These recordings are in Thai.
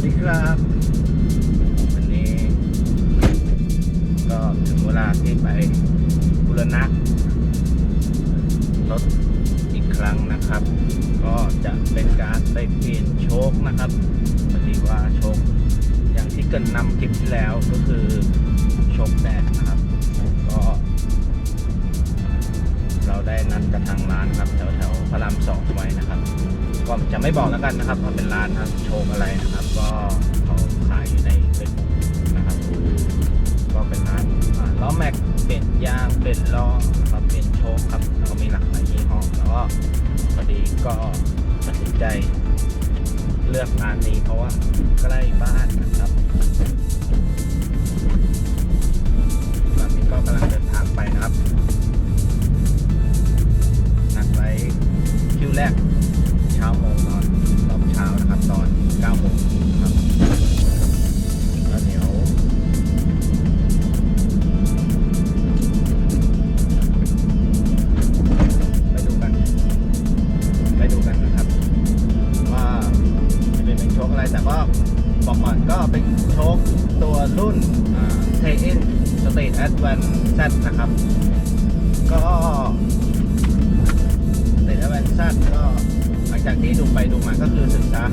วัสดีครับ วันนี้ก็ถึงเวลาที่ไปบุรณะรถอีกครั้งนะครับ ก็จะเป็นการไปเปลี่ยนโชคนะครับพอดีว่าโชคอย่างที่เกินนำคลิปที่แล้วก็คือโชคแดงนะครับ ก็ เราได้นัดกับทางร้านครับแถวแถวพระรามสองไว้นะครับ ก็จะไม่บอกแล้วกันนะครับว่าเป็นร้านครับโชว์อะไรนะครับ ก็เขาขายอยู่ในเฟซบุ๊กนะครับ ก็เป็นร้านล้อแม็กเปลี่ยนยางเปลี่ยนล้อนะครับเปลี่ยนโชคครับแล้วก็มีหลากหลายยี่ห้อแล้วก็พอดีก็ตัดสินใจเลือกร้านนี้เพราะว่าใกล้บ้าน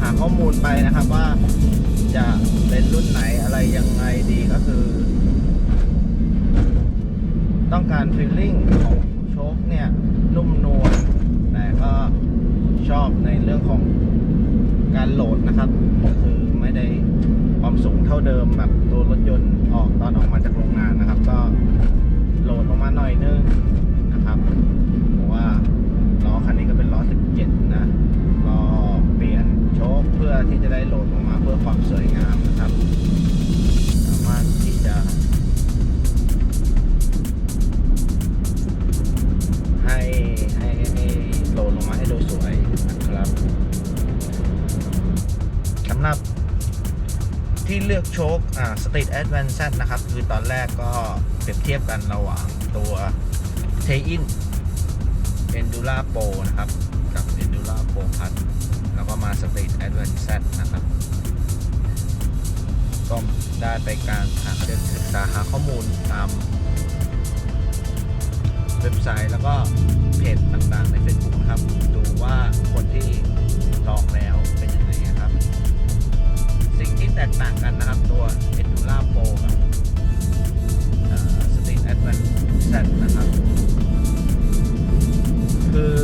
หาข้อมูลไปนะครับว่าจะเป็นรุ่นไหนอะไรยังไงดีก็คือ ต้องการฟีลลิ่งของโชคเนี่ยนุ่มนวลแต่ก็ชอบในเรื่องของการโหลดนะครับ ก็คือไม่ได้ความสูงเท่าเดิมแบบตัวรถยนต์ออกตอนออกมาจากโรงงานนะครับ ก็โหลดลงมาหน่อยนึงนะครับเพราะว่าล้อคันนี้ก็เป็นล้อ 17 นะก็เปลี่ยน โชคเพื่อที่จะได้โหลดลงมาเพื่อความสวยงามนะครับ สามารถที่จะ ให้ให้ให้โหลดลงมาให้ดูสวยนะครับสำหรับที่เลือกโชคอ่า Street Advance นะครับ คือตอนแรกก็เปรียบเทียบกันระหว่างตัว t a i n Endura Pro นะครับ กับ Endura Pro Plus แล้วก็ มา Street Advance Z นะครับ ก็ได้ไปการหาเดินศึกษาหาข้อมูลตามเว็บไซต์แล้วก็เพจต่างๆใน Facebook นะครับ ดูว่าคนที่ลองแล้วเป็นยังไงครับ สิ่งที่แตกต่างกันนะครับตัว Endura Pro กับเอ่อ Street Advance นะครับ คือ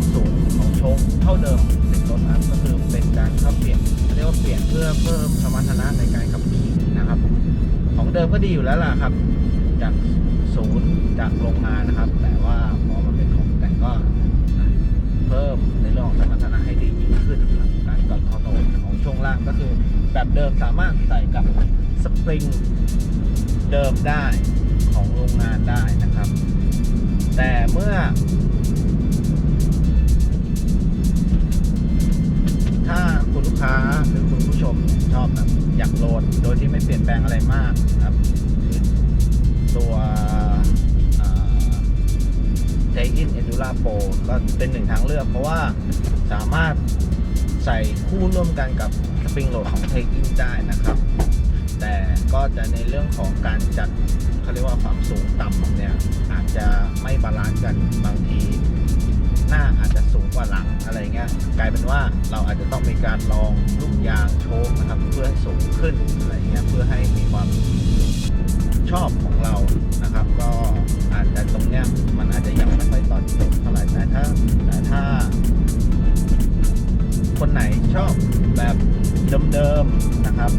ความสูงของโชคเท่าเดิมติดรถนะครับก็คือเป็นการเข้าเปลี่ยนเรียกว่าเปลี่ยนเพื่อเพิ่มสมรรถนะในการขับขี่นะครับ ของเดิมก็ดีอยู่แล้วล่ะครับ จากศูนย์จากโรงงานนะครับ แต่ว่าพอมาเป็นของแต่งก็เพิ่มในเรื่องของสมรรถนะให้ดียิ่งขึ้นครับการกดคอนโทรลของช่วงล่างก็คือ แบบเดิมสามารถใส่กับสปริงเดิมได้ของโรงงานได้นะครับ แต่เมื่อ ค้าหรือคุณผู้ชมชอบแบบอยากโหลดโดยที่ไม่เปลี่ยนแปลงอะไรมากครับคือตัวเทอินเอดู r าโปก็เป็นหนึ่งทางเลือก เพราะว่าสามารถใส่คู่ร่วมกันกับสปริงโหลดของเทอินได้นะครับ แต่ก็จะในเรื่องของการจัดเขาเรียกว่าความสูงต่ำเนี่ยอาจจะไม่บาลานซ์กันบางที หน้าอาจจะสูงกว่าหลังอะไรเงี้ยกลายเป็นว่าเราอาจจะต้องมีการลองลูกยางโชว์นะครับเพื่อให้สูงขึ้นอะไรเงี้ยเพื่อให้มีความชอบของเรานะครับ ก็อาจจะตรงเนี้ยมันอาจจะยังไม่ค่อยตอบโจทย์เท่าไหร่แต่ถ้าแต่ถ้า คนไหนชอบแบบเดิมๆนะครับ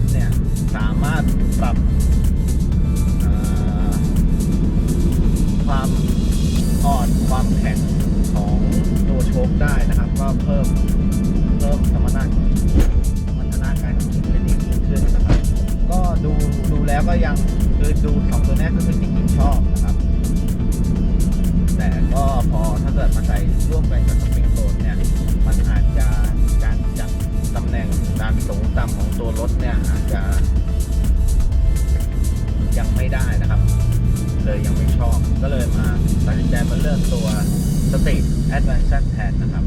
ดเนี่ย สามารถปรับความอ่อนความแข็งของตัวโชคได้นะครับ ก็เพิ่มเพิ่มสมรรถนะสมรรถนะการขับขี่ได้ดีขึ้นนะครับ ก็ดูดูแล้วก็ยังคือดูสองตัวนี้ก็คือสิ่งจชอบนะครับ แต่ก็พอถ้าเกิดมาใส่ร่วมกันกับสปริงโซนเนี่ย มันอาจจะการจับตำแหน่งการสูงต่ำของตัวรถเนี่ย Advanced Pad นะครับ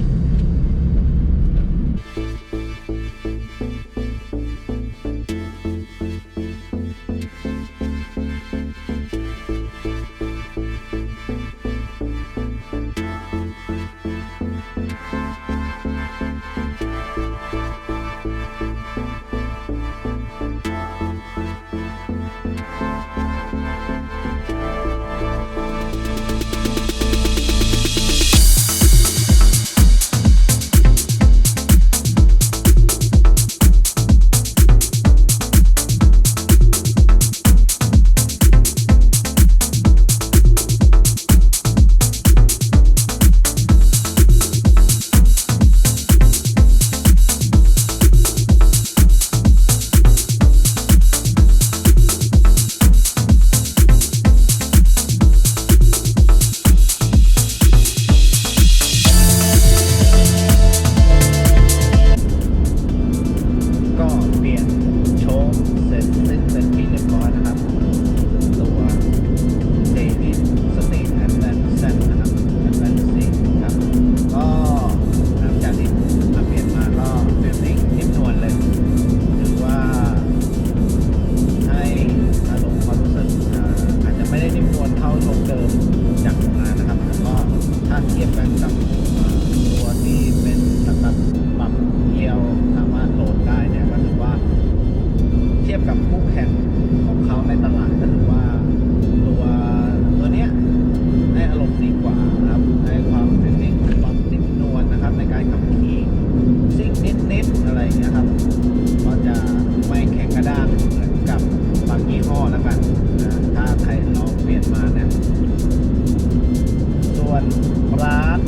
ร้าน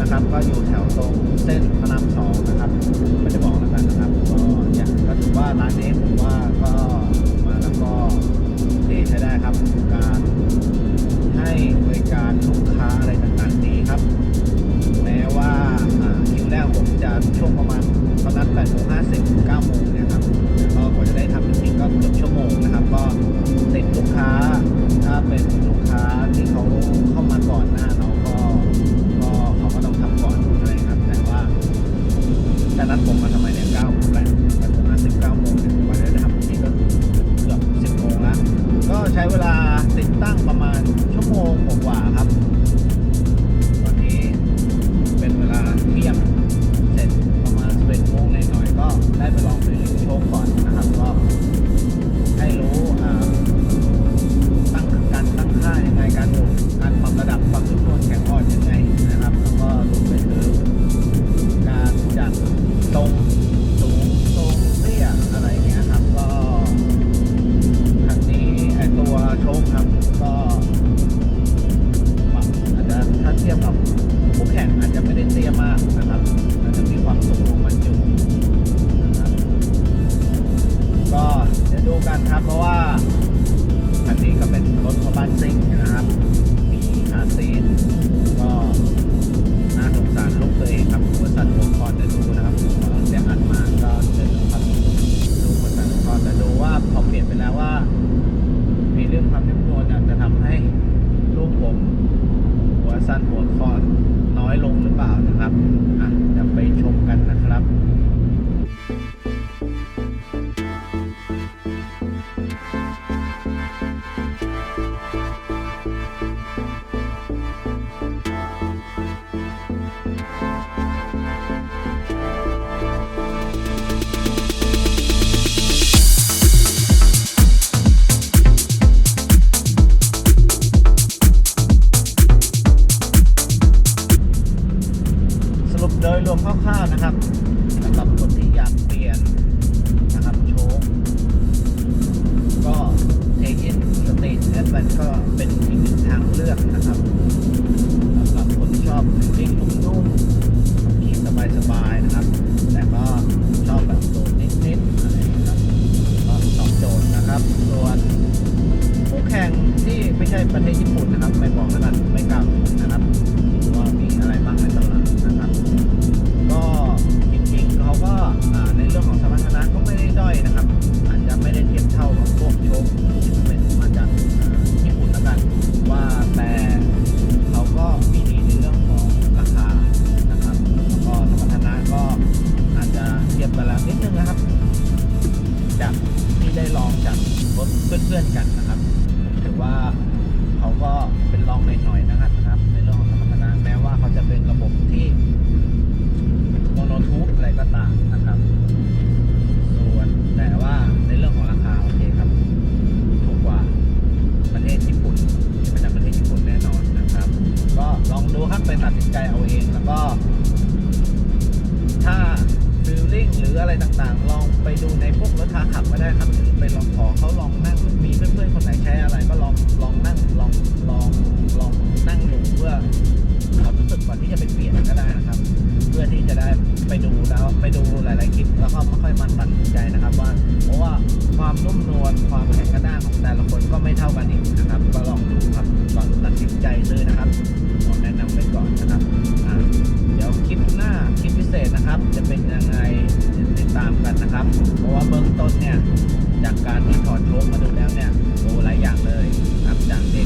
นะครับ ก็อยู่แถวตรงเส้นพระรามสองนะครับไม่จะบอกแล้วกันนะครับก็เนี่งก็ถือว่าร้านนี้ผมว่าก็มาแล้วก็ดีใช้ได้ครับการให้บริการลูกค้าอะไรต่างๆดีครับ แม้ว่าคิวแรกผมจะช่วงประมาณ โดยรวมคร่าวๆนะครับสำหรับคนที่อยากเปลี่ยนนะครับโชคก็เทเยนสเตทแอดแวนก็เป็นอีกหนึ่งทางเลือกนะครับสำหรับคนชอบวิ่งนุ่มๆขี่สบายๆนะครับ แต่ก็ชอบแบบโดดนิดๆอะไรนะครับก็ตอบโจทย์นะครับ ส่วนคู่แข่งที่ไม่ใช่ประเทศญี่ปุ่นนะครับ ไม่บอกแล้วกันไม่กล่าวนะครับว่ามีอะไรบ้างในตลาด เรื่องของสมรรถนะก็ไม่ได้ด้อยนะครับ อาจจะไม่ได้เทียบเท่ากับพวกโชคที่เป็น ใจเอาเองแล้วก็ ถ้าฟิลลิ่งหรืออะไรต่างๆ ลองไปดูในพวกรถทาขับก็ได้ครับหรือไปลองขอเขาลองนั่งมีเพื่อนๆคนไหนใช้อะไรก็ลองลองนั่งลองลองลองนั่งดูเพื่อความรู้สึกก่อนที่จะไปเปลี่ยนก็ได้นะครับ เพื่อที่จะได้ไปดูแล้วไปดูหลายๆคลิปแล้วก็ค่อยมาตัดสินใจนะครับว่าเพราะว่าความนุ่มนวลความแข็งกระด้างของแต่ละคนก็ไม่เท่ากันอีกนะครับ ก็ลองดูครับก่อนตัดสินใจซื้อนะครับ แนะนำไปก่อนนะครับเดี๋ยวคลิปหน้าคลิปพิเศษนะครับ จะเป็นยังไงเดี๋ยวติดตามกันนะครับ เพราะว่าเบื้องต้นเนี่ยจากการที่ถอดโชคมาดูแล้วเนี่ยโอ้หลายอย่างเลยครับจากเด